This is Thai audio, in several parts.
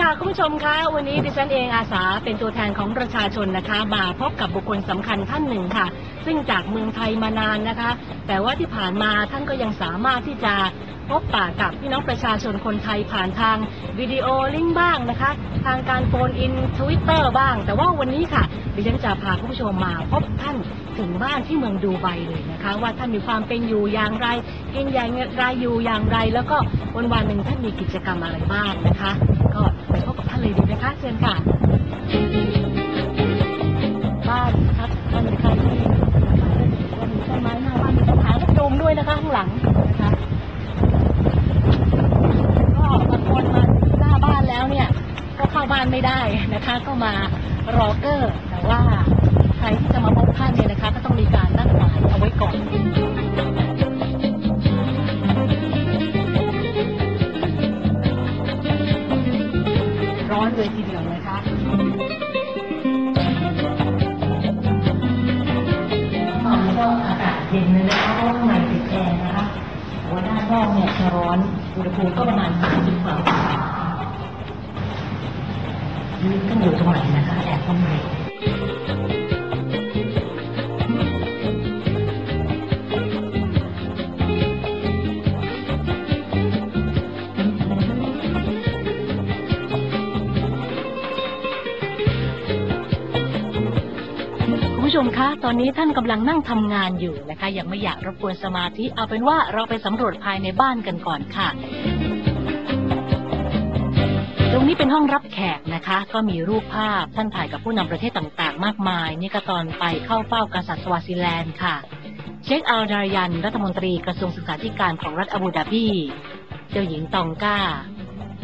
ค่ะคุณผู้ชมคะวันนี้ดิฉันเองอาสาเป็นตัวแทนของประชาชนนะคะ มาพบกับบุคคลสำคัญท่านหนึ่งค่ะ ซึ่งจากเมืองไทยมานานนะคะ แต่ว่าที่ผ่านมาท่านก็ยังสามารถที่จะพบปะกับพี่น้องประชาชนคนไทยผ่านทางวิดีโอลิงก์บ้างนะคะ ทางการโฟนอินทวิตเตอร์บ้าง แต่ว่าวันนี้ค่ะ ดิฉันจะพาคุณผู้ชมมาพบท่านถึงบ้านที่เมืองดูไบเลยนะคะ ว่าท่านมีความเป็นอยู่อย่างไร กินอย่างไรอยู่อย่างไร แล้วก็วันวันหนึ่งท่านมีกิจกรรมอะไรบ้างนะคะ ก็ เลยดีนะคะเชิญค่ะ บ้านครับท่านนะคะที่มีต้นไม้หน้าบ้านมีต้นหางกระโจมด้วยนะคะข้างหลังนะคะก็บางคนมาหน้าบ้านแล้วเนี่ย ก็เข้าบ้านไม่ได้นะคะ ก็มารอเกอร์แต่ว่าใครที่จะมาพบท่านเนี่ยนะคะ ก็ต้องมีการนัดหมายเอาไว้ก่อน นะคะด้างในติดแอร์นะคะหัว่าด้านนอกเนี่ยจะร้อนอุณหภูมิก็ประมาณ20กว่าองศานี่ต้องอยู่ตรงไหนนะคะแอบตรงไหน ตอนนี้ท่านกำลังนั่งทำงานอยู่นะคะ ยังไม่อยากรบกวนสมาธิ เอาเป็นว่าเราไปสำรวจภายในบ้านกันก่อนค่ะ ตรงนี้เป็นห้องรับแขกนะคะ ก็มีรูปภาพท่านถ่ายกับผู้นำประเทศต่างๆ มากมาย นี่ก็ตอนไปเข้าเฝ้ากษัตริย์สวาซิแลนด์ค่ะ เชคอัลดายัน รัฐมนตรีกระทรวงศึกษาธิการของรัฐอาบูดาบีเจ้าหญิงตองกา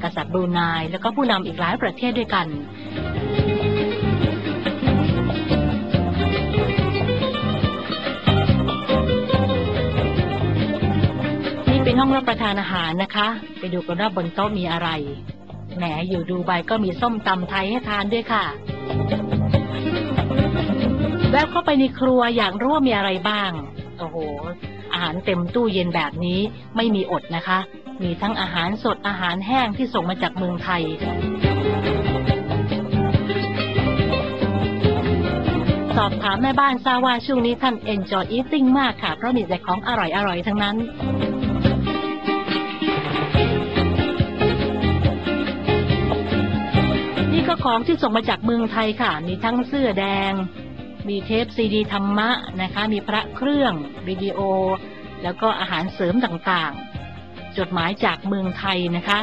กษัตริย์บรูไนแล้วก็ผู้นำอีกหลายประเทศด้วยกัน ห้องรับประทานอาหารนะคะ ไปดูกันว่าบนโต๊ะมีอะไร แหมอยู่ดูไบก็มีส้มตำไทยให้ทานด้วยค่ะ แวะเข้าไปในครัวอยากรู้ว่ามีอะไรบ้าง โอ้โห อาหารเต็มตู้เย็นแบบนี้ไม่มีอดนะคะ มีทั้งอาหารสดอาหารแห้งที่ส่งมาจากเมืองไทยสอบถามแม่บ้านทราบว่าช่วงนี้ท่าน enjoy eating มากค่ะ เพราะมีแต่ของอร่อยๆ ทั้งนั้น นี่ก็ของที่ส่งมาจากเมืองไทยค่ะ มีทั้งเสื้อแดง มีเทปซีดีธรรมะนะคะ มีพระเครื่องวิดีโอ แล้วก็อาหารเสริมต่างๆ จดหมายจากเมืองไทยนะคะ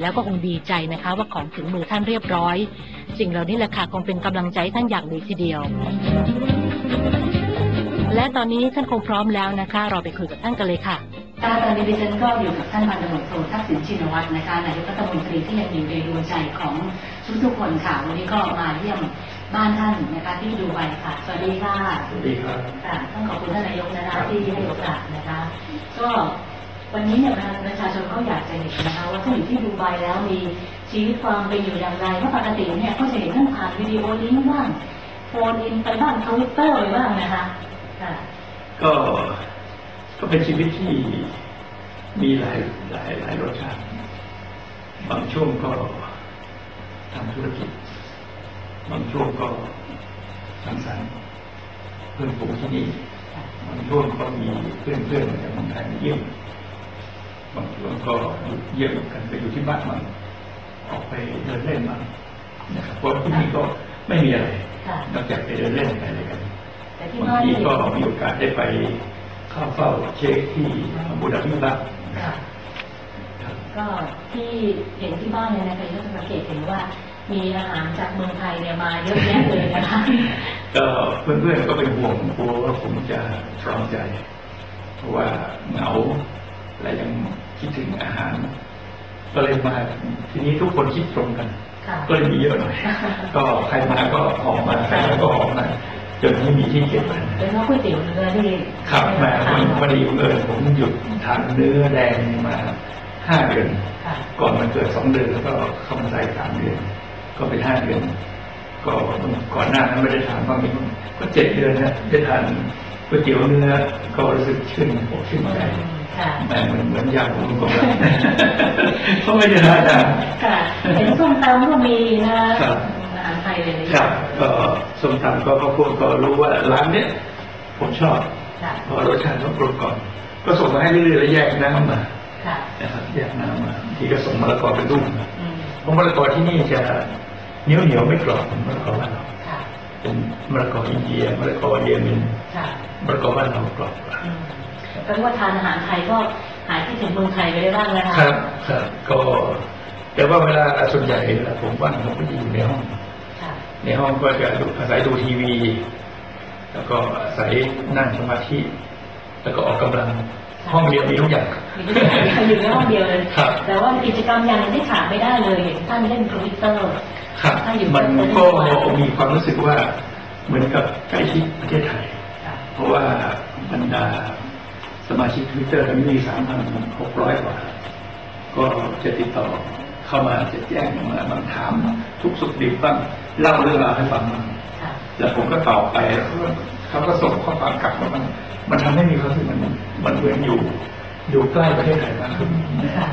แล้วก็คงดีใจนะคะ ว่าของถึงมือท่านเรียบร้อย สิ่งเหล่านี้แหละค่ะคงเป็นกำลังใจให้ท่านอย่างดีทีเดียว และตอนนี้ท่านคงพร้อมแล้วนะคะ เราไปคุยกับท่านกันเลยค่ะตอนนี้ดิฉันก็อยู่กับท่านพันตำรวจโททักษิณชินวัตรนะคะนายกรัฐมนตรีที่ยังอยู่ในดวงใจของทุกๆคนค่ะวันนี้ก็มาเยี่ยมบ้านท่านนะคะที่ดูไบค่ะ สวัสดีค่ะสวัสดีครับค่ะต้องขอบคุณท่านนายกนะครัคะบที่ให้โอกาสนะคะ ก็ วันนี้เนี่ยประชาชนเขาอยากจะเห็นนะคะว่าท่าอยู่ที่ดูไบแล้วมีชีวิตความเป็นอยู่อย่างไรเพราะปกติเนี่ยเขาจะเห็นท่านผ่านวิดีโอลิงก์บ้างโฟนอินไปบ้างทวิตเตอร์ไปบ้างนะคะก็ก็เป็นชีวิตที่มีหลายหลายหลายรสชาติบางช่วงก็ทำธุรกิจบางช่วงก็สังสรรค์เพื่อนฝูงที่นี่บางช่วงก็มีเพื่อนเพื่อนๆมาจากเมืองไทยมาเยี่ยม บางช่วงก็อยู่เยี่ยมกันไปอยู่ที่บ้านมันออกไปเดินเล่นมันนะครับเพราะที่นี่ก็ไม่มีอะไรค่ะนอกจากไปเดินเล่นไปอะไรกันแต่ที่บางบ้านทีเนี่ยก็มีโอกาสได้ไปเข้าเฝ้าเชคที่อาบูดาบีบ้างค่ะครับก็ที่เห็นที่บ้านเนี่ยนะคะก็สังเกตเห็นว่ามีอาหารจากเมืองไทยเนี่ยมาเยอะแยะเลยนะคะก็เพื่อนๆก็เป็นห่วงกลัวว่าผมจะตรอมใจ เพราะว่าเหงา และยังคิดถึงอาหาร ก็เลยมาทีนี้ทุกคนคิดตรงกันค่ะก็เลยมีเยอะหน่อยก็ใครมาก็หอมมาใครมาก็หอมมาจนไม่มีที่เก็บมันเป็นเพราะก๋วยเตี๋ยวเนื้อที่ครับมาวันพอดีบังเอิญผมหยุดทานเนื้อแดงมาห้าเดือนค่ะก่อนมันเกิดสองเดือนแล้วก็เข้ามาใส่สามเดือน ก็เป็นห้าเดือน ก็ก่อนหน้านั้นไม่ได้ทานบางทีก็เจ็ดเดือนนะได้ทานก๋วยเตี๋ยวเนื้อก็รู้สึกชื่นอกชื่นใจค่ะ แม่เหมือนเหมือนยาผมของเราเขาไม่ได้ทานนานค่ะเห็นส้มตำก็มีนะครับอาหารไทยเลยนะครับ ก็ส้มตำก็ก็พวกก็รู้ว่าร้านเนี้ยผมชอบค่ะเพราะรสชาติเขากลมกล่อมก็ส่งมาให้เรื่อยๆแล้วแยกน้ำมาค่ะนะครับแยกน้ำมาบางทีก็ส่งมะละกอเป็นลูกมาอืมเพราะมะละกอที่นี่จะเหนียวเหนียวๆไม่กรอบเหมือนมะละกอบ้านเราค่ะเป็นมะละกออินเดียมะละกอเยเมนค่ะมะละกอบ้านเรากรอบกว่า อืมแปลว่าทานอาหารไทยก็หายที่ถึงเมืองไทยไปได้บ้างแล้วค่ะครับ ครับ ก็ แต่ว่าเวลาส่วนใหญ่เวลาผมว่างผมก็จะอยู่ในห้องค่ะในห้องก็จะดูอาศัยดูทีวี แล้วก็อาศัยนั่งสมาธิ แล้วก็ออกกำลังห้องเดียวมีทุกอย่างมีทุกอย่างอยู่ในห้องเดียวเลยครับแต่ว่ากิจกรรมอย่างหนึงที่ขาดไม่ได้เลยเห็นท่านเล่นทวิตเตอร์ครับถ้าอยู่มันก็ก็มีความรู้สึกว่าเหมือนกับใกล้ชิดประเทศไทยค่ะเพราะว่าบรรดา สมาชิกทวิตเตอร์มีสามพันหกร้อยกว่า ก็จะติดต่อเข้ามาจะแจ้งมาบางถาม ทุกสุขดิบบ้างเล่าเรื่องราวให้ฟังบ้างค่ะแล้วผมก็ตอบไปแล้วเขาก็เขาก็ส่งข้อความกลับมามันมันทำให้มีความรู้สึกมันมันเหมือนอยู่ อยู่ใกล้ประเทศไทยมากขึ้นค่ะ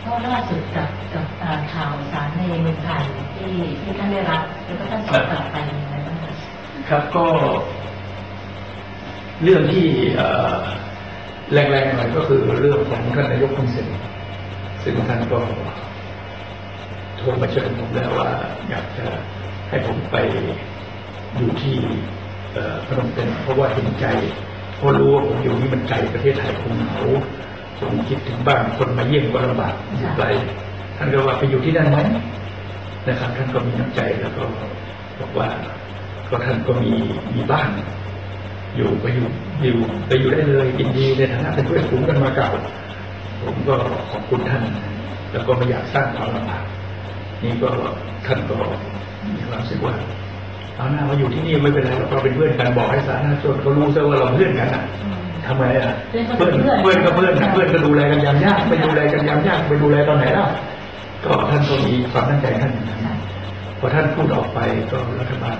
เพราะล่าสุดกับกับอ่าข่าวสารในเมืองไทยที่ที่ท่านได้รับแล้วก็ท่านตอบกลับไปยังไงบ้างคะครับก็ เรื่องที่เอ่อ แรงๆหน่อยก็คือเรื่องของท่านนายกคุณเซนซึ่งท่านก็โทรมาเชิญผมแล้วว่า อยากจะให้ผมไปอยู่ที่พนมเปญเพราะว่าเห็นใจเพราะรู้ว่าผมอยู่นี่มันไกลประเทศไทยคงเหงาผมคิดถึงบ้านคนมาเยี่ยมก็ลำบากอยู่ไกลท่านก็ว่าไปอยู่ที่นั่นไหมนะครับ ท่านก็มีน้ำใจแล้วก็บอกว่าก็ท่านก็มีมีบ้าน อยู่ไปอยู่อยู่ไปอยู่ได้เลยยินดีในฐานะเป็นเพื่อนฝูงกันมาเก่า ผมก็ขอบคุณท่าน แล้วก็ไม่อยากสร้างความลำบากนี่ก็ท่านก็มีความรู้สึกว่าเอาหน้ามาอยู่ที่นี่ไม่เป็นไรหรอกเราเป็นเพื่อนกันบอกให้สาธารณชนเขารู้ซะว่าเราเพื่อนกันอะทำไมอะเพื่อนก็เพื่อนเพื่อนเพื่อนก็เพื่อนนะเพื่อนก็ดูแลกันยามยากไปดูแลกันยามยากไปดูแลตอนไหนล่ะก็ท่านก็มีความตั้งใจท่านอย่างนั้นพอท่านพูดออกไปก็รัฐบาล